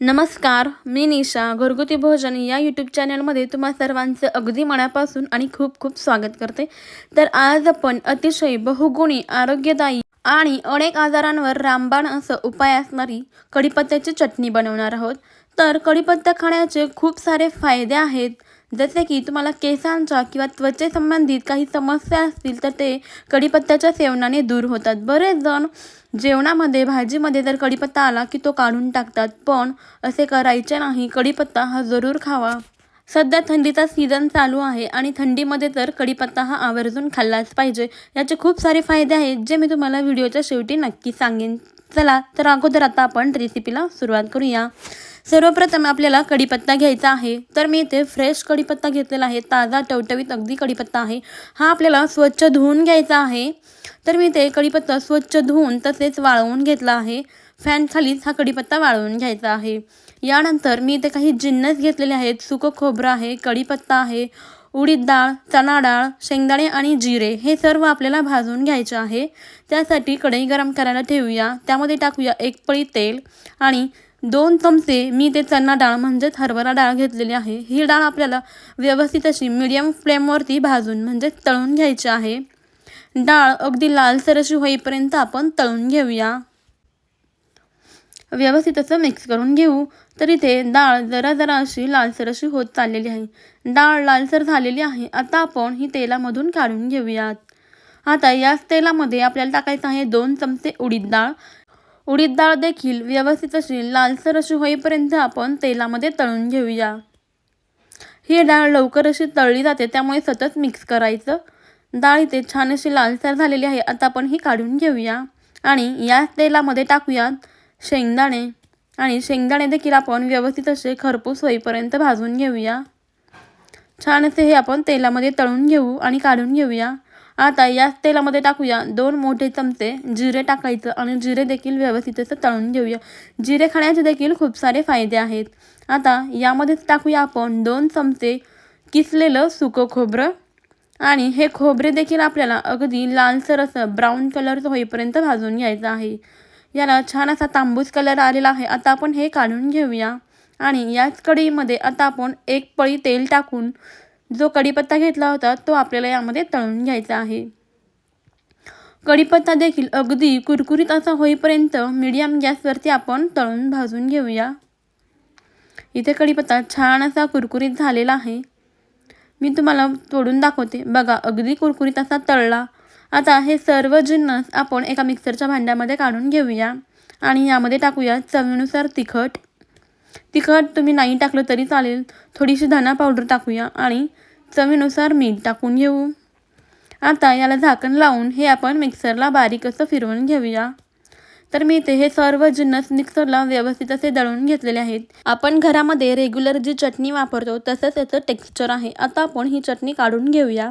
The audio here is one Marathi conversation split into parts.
नमस्कार मी निशा घरगुती भोजन या यूट्यूब चॅनलमध्ये तुम्हा सर्वांचं अगदी मनापासून आणि खूप खूप स्वागत करते. तर आज आपण अतिशय बहुगुणी आरोग्यदायी आणि अनेक आजारांवर रामबाण असं उपाय असणारी कढीपत्त्याची चटणी बनवणार आहोत. तर कढीपत्ता खाण्याचे खूप सारे फायदे आहेत. जसे की तुम्हाला केसांच्या किंवा त्वचेसंबंधित काही समस्या असतील तर ते कढीपत्त्याच्या सेवनाने दूर होतात. बरेच जण जेवणामध्ये भाजीमध्ये जर कढीपत्ता आला की तो काढून टाकतात पण असे करायचे नाही. कढीपत्ता हा जरूर खावा. सध्या थंडीचा सीझन चालू आहे आणि थंडीमध्ये तर कढीपत्ता हा आवर्जून खाल्लाच पाहिजे. याचे खूप सारे फायदे आहेत जे मी तुम्हाला व्हिडिओच्या शेवटी नक्की सांगेन. चला तर अगोदर आता आपण रेसिपीला सुरुवात करूया. सर्वप्रथम आपल्याला कढीपत्ता घ्यायचा आहे. तर मी इथे फ्रेश कढीपत्ता घेतलेला आहे. ताजा टवटवीत अगदी कढीपत्ता आहे. हा आपल्याला स्वच्छ धुवून घ्यायचा आहे. तर मी ते कढीपत्ता स्वच्छ धुवून तसेच वाळवून घेतला आहे. फॅनखालीच हा कढीपत्ता वाळवून घ्यायचा आहे. यानंतर मी इथे काही जिन्नस घेतलेले आहेत. सुकं खोबरं आहे कढीपत्ता आहे उडीद डाळ चणा डाळ शेंगदाणे आणि जिरे हे सर्व आपल्याला भाजून घ्यायचे आहे. त्यासाठी कढई गरम करायला ठेवूया. त्यामध्ये टाकूया एक पळी तेल आणि दोन चमचे मी ते चन्ना डाळ म्हणजेच हरभरा डाळ घेतलेली आहे. ही डाळ आपल्याला व्यवस्थित अशी मीडियम फ्लेमवरती भाजून म्हणजेच तळून घ्यायची आहे. डाळ अगदी लालसर अशी होईपर्यंत आपण तळून घेऊया. व्यवस्थित असं मिक्स करून घेऊ. तर इथे डाळ जरा जरा अशी लालसर अशी होत चाललेली आहे. डाळ लालसर झालेली आहे. आता आपण ही तेलामधून काढून घेऊयात. आता याच तेलामध्ये आपल्याला टाकायचं आहे दोन चमचे उडीद डाळ. उडीद डाळ देखील व्यवस्थित अशी लालसर अशी होईपर्यंत आपण तेलामध्ये तळून घेऊया. ही डाळ लवकर अशी तळली जाते त्यामुळे सतत मिक्स करायचं. डाळ इथे छान अशी लालसर झालेली आहे आता आपण ही काढून घेऊया. आणि याच तेलामध्ये टाकूयात शेंगदाणे. आणि शेंगदाणे देखील आपण व्यवस्थित असे खरपूस होईपर्यंत भाजून घेऊया. छान असे हे आपण तेलामध्ये तळून घेऊ आणि काढून घेऊया. आता याच तेलामध्ये टाकूया दोन मोठे चमचे जिरे टाकायचं आणि जिरे देखील व्यवस्थित असं तळून घेऊया. जिरे खाण्याचे देखील खूप सारे फायदे आहेत. आता यामध्येच टाकूया आपण दोन चमचे किसलेलं सुकं खोबरं. आणि हे खोबरे देखील आपल्याला अगदी लालसर असं ब्राऊन कलरचं होईपर्यंत भाजून घ्यायचं आहे. याला छान असा तांबूस कलर आलेला आहे. आता आपण हे काढून घेऊया. आणि याच कढईमध्ये आता आपण एक पळी तेल टाकून जो कढीपत्ता घेतला होता तो आपल्याला यामध्ये तळून घ्यायचा आहे. कढीपत्ता देखील अगदी कुरकुरीत असा होईपर्यंत मीडियम गॅसवरती आपण तळून भाजून घेऊया. इथे कढीपत्ता छान असा कुरकुरीत झालेला आहे. मी तुम्हाला तोडून दाखवते. बघा अगदी कुरकुरीत असा तळला. आता हे सर्व जिन्नस आपण एका मिक्सरच्या भांड्यामध्ये काढून घेऊया. आणि यामध्ये टाकूया चवीनुसार तिखट. तिखट तुम्ही नाही टाकलं तरी चालेल. थोडीशी धना पावडर टाकूया आणि चवीनुसार मीठ टाकून घेऊ. आता याला झाकण लावून हे आपण मिक्सरला बारीक असं फिरवून घेऊया. तर मी इथे हे सर्व जिन्नस मिक्सरला व्यवस्थित असे दळून घेतलेले आहेत. आपण घरामध्ये रेग्युलर जी चटणी वापरतो तसंच याचं टेक्स्चर आहे. आता आपण ही चटणी काढून घेऊया.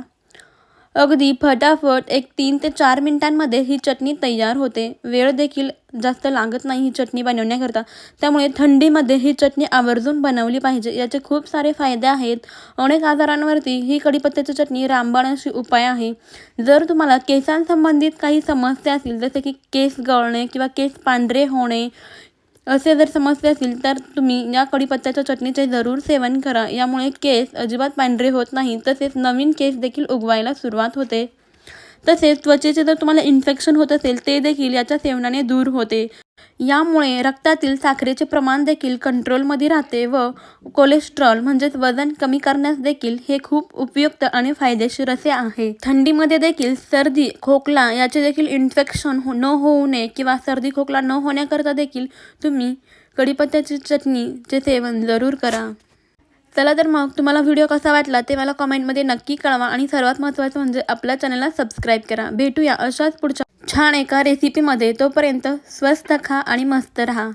अगदी फटाफट एक तीन ते चार मिनिटांमध्ये ही चटणी तयार होते. वेळ देखील जास्त लागत नाही ही चटणी बनवण्याकरता. त्यामुळे थंडीमध्ये ही चटणी आवर्जून बनवली पाहिजे. याचे खूप सारे फायदे आहेत. अनेक आजारांवरती ही कढीपत्त्याची चटणी रामबाणाशी उपाय आहे. जर तुम्हाला केसांसंबंधित काही समस्या असतील जसे की केस गळणे किंवा केस पांढरे होणे असे जर समस्या असतील तर तुम्ही या कढीपत्त्याच्या चटणीचे जरूर सेवन करा. यामुळे केस अजिबात पांढरे होत नाही. तसेच नवीन केस देखील उगवायला सुरुवात होते. तसेच त्वचेचे जर तुम्हाला इन्फेक्शन होत असेल ते देखील याच्या सेवनाने दूर होते. यामुळे रक्तातील साखरेचे प्रमाण देखील कंट्रोलमध्ये राहते व कोलेस्ट्रॉल म्हणजेच वजन कमी करण्यास देखील हे खूप उपयुक्त आणि फायदेशीर असे आहे. थंडीमध्ये देखील सर्दी खोकला याचे देखील इन्फेक्शन हो न होऊ नये किंवा सर्दी खोकला न होण्याकरता देखील तुम्ही कढीपत्त्याची चटणीचे सेवन जरूर करा. चला तर मग तुम्हाला व्हिडिओ कसा वाटला ते मला कॉमेंटमध्ये नक्की कळवा आणि सर्वात महत्त्वाचं म्हणजे आपल्या चॅनलला सबस्क्राईब करा. भेटूया अशाच पुढच्या छान एका रेसिपीमध्ये तोपर्यंत स्वस्त खा आणि मस्त राहा.